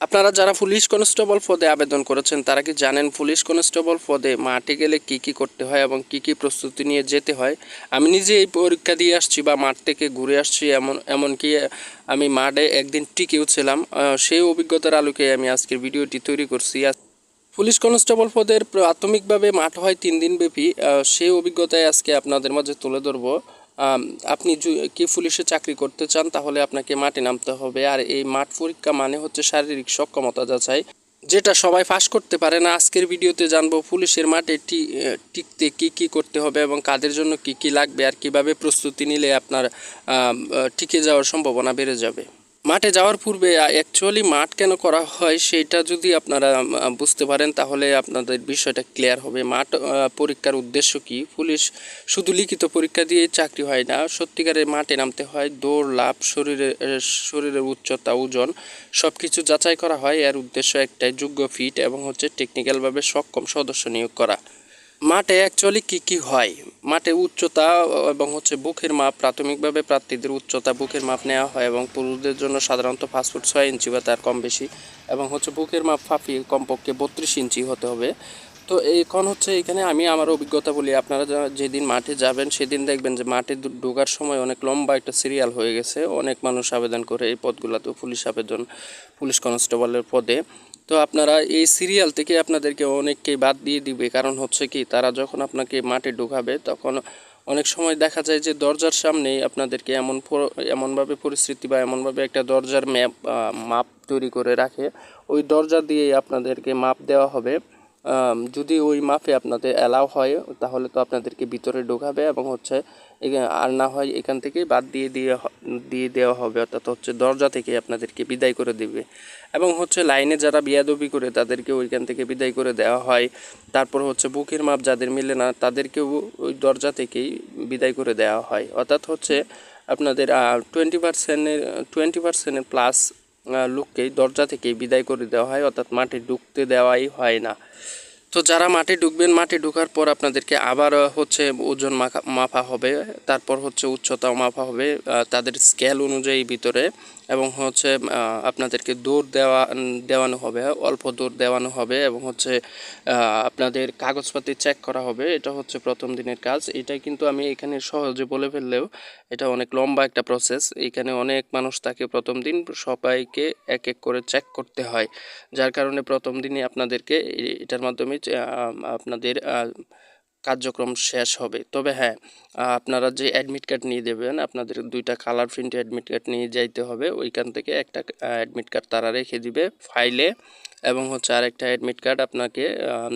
আপনারা যারা police constable পদে আবেদন করেছেন, তারা কি জানেন পুলিশ কনস্টেবল পদে মাঠে গেলে কি কি করতে হয় এবং কি কি প্রস্তুতি নিয়ে যেতে হয়? আমি নিজে এই পরীক্ষা দিয়ে আসছি বা মাঠ থেকে ঘুরে আসছি এমন, এমনকি আমি মাঠে একদিন টিকেও ছিলাম সেই অভিজ্ঞতার আলোকে আমি আজকের ভিডিওটি তৈরি করছি। পুলিশ কনস্টেবল পদের প্রাথমিকভাবে মাঠ হয় তিন দিন ব্যাপী সেই অভিজ্ঞতায় আজকে আপনাদের মাঝে তুলে ধরবো। আপনি কি পুলিশে চাকরি করতে চান, তাহলে আপনাকে মাঠে নামতে হবে। আর এই মাঠ পরীক্ষা মানে হচ্ছে শারীরিক সক্ষমতা যাচাই, যেটা সবাই পাস করতে পারে না। আজকের ভিডিওতে জানব পুলিশের মাঠে টিকতে কি কি করতে হবে এবং কাদের জন্য কি কি লাগবে আর কীভাবে প্রস্তুতি নিলে আপনার টিকে যাওয়ার সম্ভাবনা বেড়ে যাবে। মাঠে যাওয়ার পূর্বে অ্যাকচুয়ালি মাঠ কেন করা হয় সেটা যদি আপনারা বুঝতে পারেন, তাহলে আপনাদের বিষয়টা ক্লিয়ার হবে। মাঠ পরীক্ষার উদ্দেশ্য কি? পুলিশ শুধু লিখিত পরীক্ষা দিয়ে চাকরি হয় না, সত্যিকারের মাঠে নামতে হয়। দৌড় লাভ শরীরের শরীরের উচ্চতা, ওজন সব কিছু যাচাই করা হয়। এর উদ্দেশ্য একটাই, যোগ্য ফিট এবং হচ্ছে টেকনিক্যালভাবে সক্ষম সদস্য নিয়োগ করা। মাঠে অ্যাকচুয়ালি কি কি হয়? মাঠে উচ্চতা এবং হচ্ছে বুকের মাপ, প্রাথমিকভাবে প্রার্থীদের উচ্চতা, বুকের মাপ নেওয়া হয় এবং পুরুষদের জন্য সাধারণত ফুট ছয় ইঞ্চি বা তার কম বেশি এবং হচ্ছে বুকের মাপ ফাঁপি কমপক্ষে বত্রিশ ইঞ্চি হতে হবে। তো এখন হচ্ছে এখানে আমি আমার অভিজ্ঞতা বলি, আপনারা যেদিন মাঠে যাবেন সেদিন দেখবেন যে মাঠে ঢোকার সময় অনেক লম্বা একটা সিরিয়াল হয়ে গেছে। অনেক মানুষ আবেদন করে এই পদগুলোতেও পুলিশ আবেদন, পুলিশ কনস্টেবলের পদে। তো আপনারা এই সিরিয়াল থেকে আপনাদেরকে অনেককেই বাদ দিয়ে দিবে। কারণ হচ্ছে কি, তারা যখন আপনাকে মাঠে ঢুকাবে, তখন অনেক সময় দেখা যায় যে দরজার সামনেই আপনাদেরকে এমন এমনভাবে পরিস্থিতি বা এমনভাবে একটা দরজার ম্যাপ মাপ তৈরি করে রাখে। ওই দরজা দিয়েই আপনাদেরকে মাপ দেওয়া হবে। যদি ওই মাপে আপনাদের অ্যালাউ হয়, তাহলে তো আপনাদেরকে ভিতরে ঢোকাবে এবং হচ্ছে আর না হয় এখান থেকে বাদ দিয়ে দিয়ে দিয়ে দেওয়া হবে। অর্থাৎ হচ্ছে দরজা থেকে আপনাদেরকে বিদায় করে দিবে। এবং হচ্ছে লাইনে যারা বিয়াদবি করে তাদেরকে ওইখান থেকে বিদায় করে দেওয়া হয়। তারপর হচ্ছে বুকের মাপ যাদের মিলে না, তাদেরকেও ওই দরজা থেকেই বিদায় করে দেওয়া হয়। অর্থাৎ হচ্ছে আপনাদের টোয়েন্টি পার্সেন্টের টোয়েন্টি পার্সেন্টের প্লাস লোককেই দরজা থেকেই বিদায় করে দেওয়া হয়। অর্থাৎ মাঠে ঢুকতে দেওয়াই হয় না। তো যারা মাঠে ঢুকবেন, মাঠে ঢোকার পর আপনাদেরকে আবার হচ্ছে ওজন মাপা হবে, তারপর হচ্ছে উচ্চতাও মাপা হবে তাদের স্কেল অনুযায়ী ভিতরে এবং হচ্ছে আপনাদেরকে দৌড় দেওয়া দেওয়ানো হবে, অল্প দৌড় দেওয়ানো হবে এবং হচ্ছে আপনাদের কাগজপাতি চেক করা হবে, এটা হচ্ছে প্রথম দিনের কাজ। এটা কিন্তু আমি এখানে সহজে বলে ফেললেও এটা অনেক লম্বা একটা প্রসেস এখানে অনেক মানুষ থাকে, প্রথম দিন সবাইকে এক এক করে চেক করতে হয়। যার কারণে প্রথম দিনই আপনাদেরকে এটার মাধ্যমে আপনাদের কার্যক্রম শেষ হবে। তবে হ্যাঁ আপনারা যে অ্যাডমিট কার্ড নিয়ে দেবেন, আপনাদের দুইটা কালার প্রিন্ট অ্যাডমিট কার্ড নিয়ে যাইতে হবে। ওইখান থেকে একটা অ্যাডমিট কার্ড তারা রেখে দিবে ফাইলে এবং হচ্ছে আরেকটা অ্যাডমিট কার্ড আপনাকে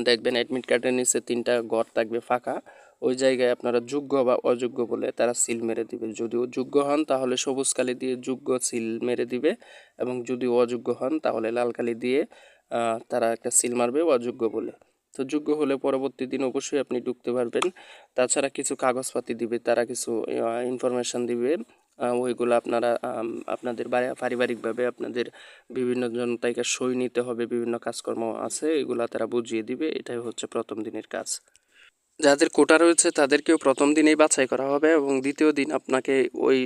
দেখবেন অ্যাডমিট কার্ডের নিচে তিনটা ঘর থাকবে ফাঁকা। ওই জায়গায় আপনারা যোগ্য বা অযোগ্য বলে তারা সিল মেরে দিবে। যদিও যোগ্য হন, তাহলে সবুজ কালি দিয়ে যোগ্য সিল মেরে দিবে এবং যদি অযোগ্য হন, তাহলে লাল কালি দিয়ে তারা একটা সিল মারবে অযোগ্য বলে। তো যোগ্য হলে পরবর্তী দিন অবশ্যই আপনি ঢুকতে পারবেন। তাছাড়া কিছু কাগজপাতি দিবে, তারা কিছু ইনফরমেশন দিবে। ওইগুলো আপনারা আপনাদের পারিবারিকভাবে আপনাদের বিভিন্ন জন তাইকে সই নিতে হবে, বিভিন্ন কাজকর্ম আছে, এগুলা তারা বুঝিয়ে দিবে। এটাই হচ্ছে প্রথম দিনের কাজ। যাদের কোটা রয়েছে, তাদেরকেও প্রথম দিনেই বাছাই করা হবে এবং দ্বিতীয় দিন আপনাকে ওই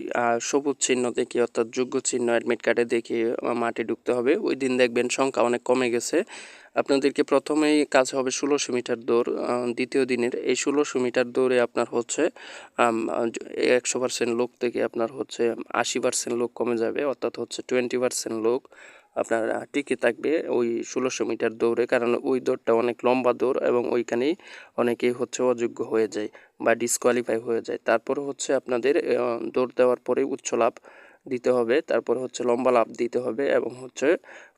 সবুজ চিহ্ন দেখে অর্থাৎ যোগ্য চিহ্ন অ্যাডমিট কার্ডে দেখে মাঠে ঢুকতে হবে। ওই দিন দেখবেন সংখ্যা অনেক কমে গেছে। আপনাদেরকে প্রথমেই কাজ হবে ষোলোশো মিটার দৌড় দ্বিতীয় দিনের। এই ষোলোশো মিটার দৌড়ে আপনার হচ্ছে একশো পার্সেন্ট লোক থেকে আপনার হচ্ছে আশি পার্সেন্ট লোক কমে যাবে, অর্থাৎ হচ্ছে টোয়েন্টি পার্সেন্ট লোক। আপনার টিকে থাকবে ওই ষোলোশো মিটার দৌড়ে। কারণ ওই দৌড়টা অনেক লম্বা দৌড় এবং ওইখানেই অনেকেই হচ্ছে অযোগ্য হয়ে যায় বা ডিসকোয়ালিফাই হয়ে যায়। তারপর হচ্ছে আপনাদের দৌড় দেওয়ার পরে উচ্চ লাভ দিতে হবে, তারপর হচ্ছে লম্বা লাভ দিতে হবে এবং হচ্ছে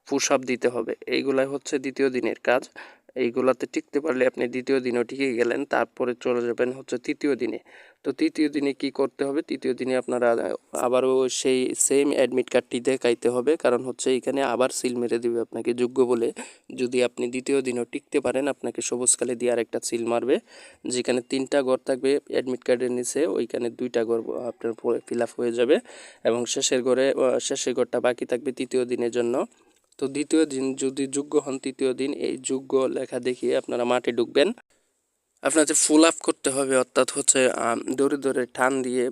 পুশ আপ দিতে হবে। এইগুলাই হচ্ছে দ্বিতীয় দিনের কাজ। এইগুলাতে টিকতে পারলে আপনি দ্বিতীয় দিনও টিকে গেলেন, তারপরে চলে যাবেন হচ্ছে তৃতীয় দিনে। তো তৃতীয় দিনে কি করতে হবে? তৃতীয় দিনে আপনারা আবারও সেই সেম অ্যাডমিট কার্ডটি দেখাইতে হবে। কারণ হচ্ছে এখানে আবার সিল মেরে দেবে আপনাকে যোগ্য বলে। যদি আপনি দ্বিতীয় দিনও টিকতে পারেন, আপনাকে সবুজ কালি দিয়ে আরেকটা সিল মারবে। যেখানে তিনটা ঘর থাকবে অ্যাডমিট কার্ডের নিচে, ওইখানে দুইটা ঘর আপনার ফিল হয়ে যাবে। এবং শেষের ঘরে শেষের ঘরটা বাকি থাকবে তৃতীয় দিনের জন্য। তো দ্বিতীয় দিন যদি যোগ্য হন তৃতীয় দিন, এই যোগ্য লেখা দেখিয়ে আপনারা মাঠে ঢুকবেন। আপনাদের ফুল আপ করতে হবে, অর্থাৎ হচ্ছে দৌড়ে দৌড়ে টান দিয়ে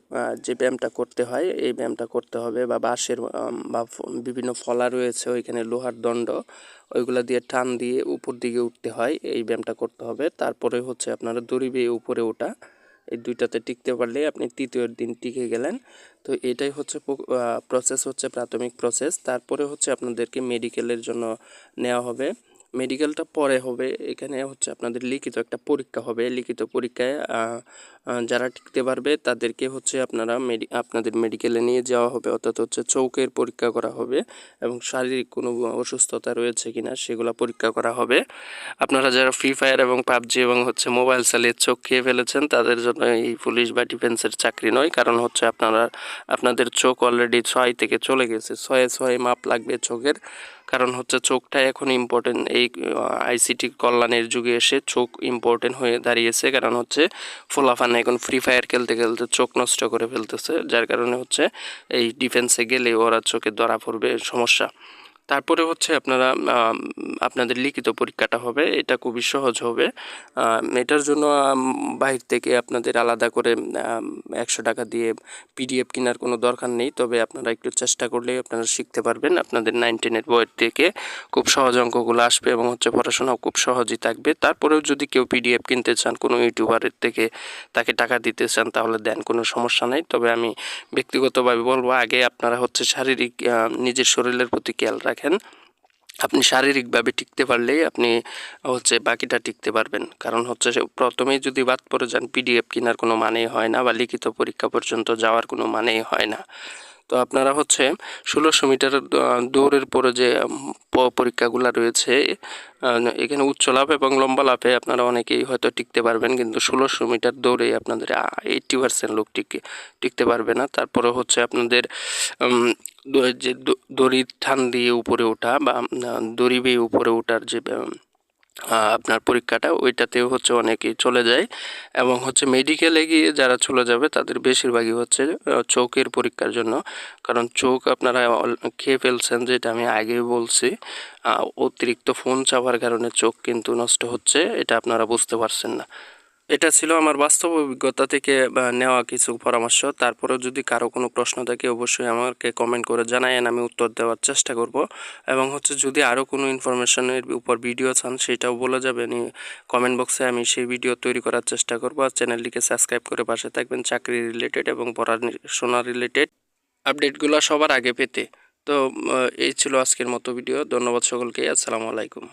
যে ব্যায়ামটা করতে হয়, এই ব্যায়ামটা করতে হবে বা বাঁশের বা বিভিন্ন ফলা রয়েছে, ওইখানে লোহার দণ্ড, ওইগুলা দিয়ে টান দিয়ে উপর দিকে উঠতে হয়, এই ব্যায়ামটা করতে হবে। তারপরে হচ্ছে আপনারা দড়ি বেয়ে উপরে ওঠা, এই দুইটাতে টিকতে পারলে আপনি তৃতীয় দিন টিকে গেলেন। তো এটাই হচ্ছে প্রসেস হচ্ছে প্রাথমিক প্রসেস তারপরে হচ্ছে আপনাদেরকে মেডিকেলের জন্য নেওয়া হবে। মেডিকেলটা পরে হবে। এখানে হচ্ছে আপনাদের লিখিত একটা পরীক্ষা হবে। লিখিত পরীক্ষায় যারা টিকতে পারবে, তাদেরকে হচ্ছে আপনারা মেডি আপনাদের মেডিকেলে নিয়ে যাওয়া হবে। অর্থাৎ হচ্ছে চৌকের পরীক্ষা করা হবে এবং শারীরিক কোনো অসুস্থতা রয়েছে কিনা সেগুলো পরীক্ষা করা হবে। আপনারা যারা ফ্রি ফায়ার এবং পাবজি এবং হচ্ছে মোবাইল চালিয়ে চোখ খেয়ে ফেলেছেন, তাদের জন্য এই পুলিশ বা ডিফেন্সের চাকরি নয়। কারণ হচ্ছে আপনারা, আপনাদের চোখ অলরেডি ছয় থেকে চলে গেছে। ছয়ে ছয়ে মাপ লাগবে চোখের। কারণ হচ্ছে চোখটা এখন ইম্পর্টেন্ট এই আইসিটি কল্যাণের যুগে এসে চোখ ইম্পর্টেন্ট হয়ে দাঁড়িয়েছে। কারণ হচ্ছে ফোলাফান এখন ফ্রি ফায়ার খেলতে খেলতে চোখ নষ্ট করে ফেলতেছে, যার কারণে হচ্ছে এই ডিফেন্সে গেলে ওরা চোখে ধরা পড়বে, সমস্যা। তারপরে হচ্ছে আপনারা আপনাদের লিখিত পরীক্ষাটা হবে, এটা খুবই সহজ হবে। এটার জন্য বাহির থেকে আপনাদের আলাদা করে একশো টাকা দিয়ে পিডিএফ কেনার কোনো দরকার নেই, তবে আপনারা একটু চেষ্টা করলেই আপনারা শিখতে পারবেন। আপনাদের নাইন টেনের বইয়ের থেকে খুব সহজ অঙ্কগুলো আসবে এবং হচ্ছে পড়াশোনাও খুব সহজই থাকবে। তারপরেও যদি কেউ পিডিএফ কিনতে চান, কোনো ইউটিউবারের থেকে তাকে টাকা দিতে চান, তাহলে দেন, কোনো সমস্যা নেই। তবে আমি ব্যক্তিগতভাবে বলব, আগে আপনারা হচ্ছে শারীরিক নিজের শরীরের প্রতি খেয়াল রাখেন। আপনি শারীরিকভাবে টিকতে পারলেই আপনি হচ্ছে বাকিটা টিকতে পারবেন। কারণ হচ্ছে প্রথমেই যদি বাদ পড়ে যান পিডিএফ কেনার কোনো মানেই হয় না বা লিখিত পরীক্ষা পর্যন্ত যাওয়ার কোনো মানেই হয় না। তো আপনারা হচ্ছে ষোলোশো মিটার দৌড়ের পরে যে পরীক্ষাগুলো রয়েছে এখানে উচ্চ লাভ এবং লম্বা লাভে আপনারা অনেকেই হয়তো টিকতে পারবেন, কিন্তু ষোলোশো মিটার দৌড়ে আপনাদের এইটটি পার্সেন্ট লোক টিকে, টিকতে পারবে না। তারপরে হচ্ছে আপনাদের যে দ- দড়ি টান দিয়ে উপরে ওঠা বা দড়ি বেয়ে উপরে ওঠার যে আপনার পরীক্ষাটা, ওইটাতেও হচ্ছে অনেকেই চলে যায়। এবং হচ্ছে মেডিকেলে গিয়ে যারা চলে যাবে, তাদের বেশিরভাগই হচ্ছে চোখের পরীক্ষার জন্য। কারণ চোখ আপনারা খেয়ে ফেলছেন, যেটা আমি আগেই বলছি অতিরিক্ত ফোন চাপার কারণে চোখ কিন্তু নষ্ট হচ্ছে, এটা আপনারা বুঝতে পারছেন না। এটা ছিল আমার বাস্তব অভিজ্ঞতা থেকে নেওয়া কিছু পরামর্শ। তারপরেও যদি কারও কোনো প্রশ্ন থাকে, অবশ্যই আমাকে কমেন্ট করে জানায়েন, আমি উত্তর দেওয়ার চেষ্টা করব। এবং হচ্ছে যদি আরও কোনো ইনফরমেশনের উপর ভিডিও চান, সেটাও বলে যাবেন। কমেন্ট বক্সে আমি সেই ভিডিও তৈরি করার চেষ্টা করব। আর চ্যানেলটিকে সাবস্ক্রাইব করে পাশে থাকবেন, চাকরি রিলেটেড এবং পড়াশোনা রিলেটেড আপডেটগুলো সবার আগে পেতে। তো এই ছিল আজকের মতো ভিডিও ধন্যবাদ সকলকে। আসসালামু আলাইকুম।